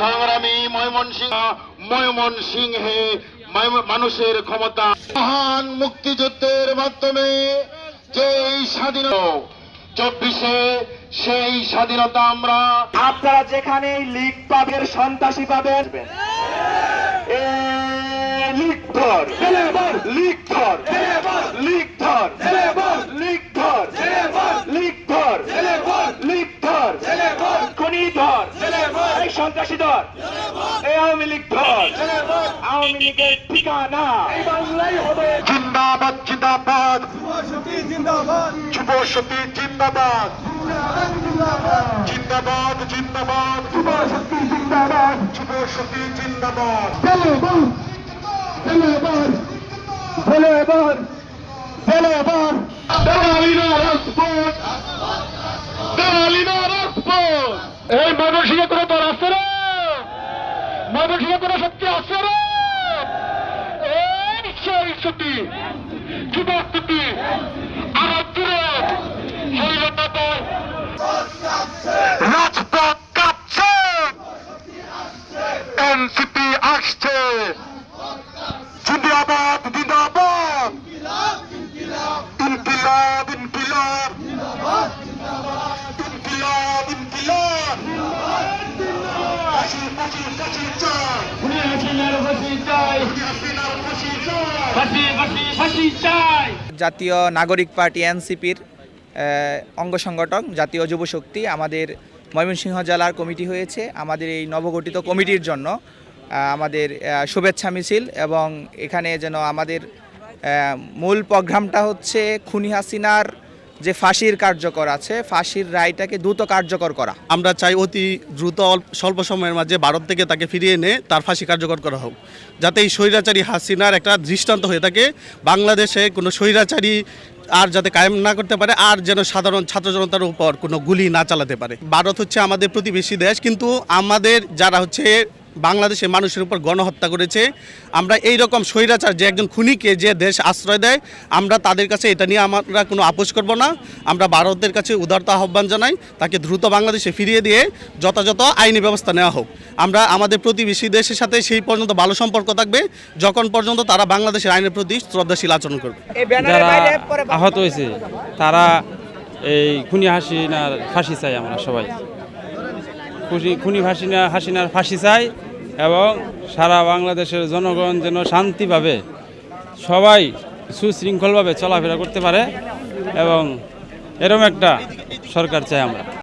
সংগ্রামী ময়মনসিংহ ময়মনসিংহে ময়- মানুষের ক্ষমতা। মহান মুক্তিযুদ্ধের মাধ্যমে যে এই স্বাধীনতা চব্বিশে সেই স্বাধীনতা আমরা আপনারা যেখানে লিগ পাবেন সন্ত্রাসী পাবেন লিগ ধর লিগ ধর লিগ ধর লিগ ধর লিগ ধর লিগ ধর খনি ধর এই সন্ত্রাসী ধর এই আওয়ামী লীগ ধর আওয়ামী লীগের ঠিকানা। বাংলাই হবে। জিন্দাবাদ জিন্দাবাদ। যুব শক্তি জিন্দাবাদ। জিন্দাবাদ জিন্দাবাদ। যুব শক্তি জিন্দাবাদ। যুব শক্তি জিন্দাবাদ দেওয়ালিনা রাজপথ। দেওয়ালিনা রাজপথ। এই মানসিক কোনো তোর আছে রে মানসিক কোনো শক্তি আছে শক্তি। যুবক শক্তি। আমার আসছে। ইনকিলাব ইনকিলাব। জাতীয় নাগরিক পার্টি এনসিপির অঙ্গ সংগঠন জাতীয় যুব শক্তি, আমাদের ময়মনসিংহ জেলার কমিটি হয়েছে। আমাদের এই নবগঠিত কমিটির জন্য আমাদের শুভেচ্ছা মিছিল এবং এখানে যেন আমাদের মূল প্রোগ্রামটা হচ্ছে খুনি হাসিনার যে ফাঁসির কার্যকর আছে, ফাঁসির রায়টাকে দ্রুত কার্যকর করা। আমরা চাই অতি দ্রুত স্বল্প সময়ের মাঝে ভারত থেকে তাকে ফিরিয়ে এনে তার ফাঁসি কার্যকর করা হোক। যাতে এই স্বৈরাচারী হাসিনার একটা দৃষ্টান্ত হয়ে থাকে, বাংলাদেশে কোনো স্বৈরাচারী আর যাতে কায়েম না করতে পারে, আর যেন সাধারণ ছাত্র জনতার উপর কোনো গুলি না চালাতে পারে। ভারত হচ্ছে আমাদের প্রতিবেশী দেশ, কিন্তু আমাদের যারা হচ্ছে বাংলাদেশের মানুষের উপর গণহত্যা করেছে। আমরা এই রকম স্বৈরাচার যে একজন খুনিকে যে দেশ আশ্রয় দেয় আমরা তাদের কাছে এটা নিয়ে আমরা কোনো আপোষ করব না। আমরা ভারতের কাছে উদারতা আহ্বান জানাই তাকে দ্রুত বাংলাদেশে ফিরিয়ে দিয়ে যথাযথ আইনি ব্যবস্থা নেওয়া হোক। আমরা আমাদের প্রতিবেশী দেশের সাথে সেই পর্যন্ত ভালো সম্পর্ক থাকবে যখন পর্যন্ত তারা বাংলাদেশের আইনের প্রতি শ্রদ্ধাশীল আচরণ করবে। যারা আহত হয়েছে তারা এই খুনি হাসিনার ফাঁসি চাই আমরা সবাই। খুশি খুনি হাসিনা হাসিনার ফাঁসি চাই এবং সারা বাংলাদেশের জনগণ যেন শান্তিভাবে সবাই সুশৃঙ্খলভাবে চলাফেরা করতে পারে এবং এরম একটা সরকার চাই আমরা।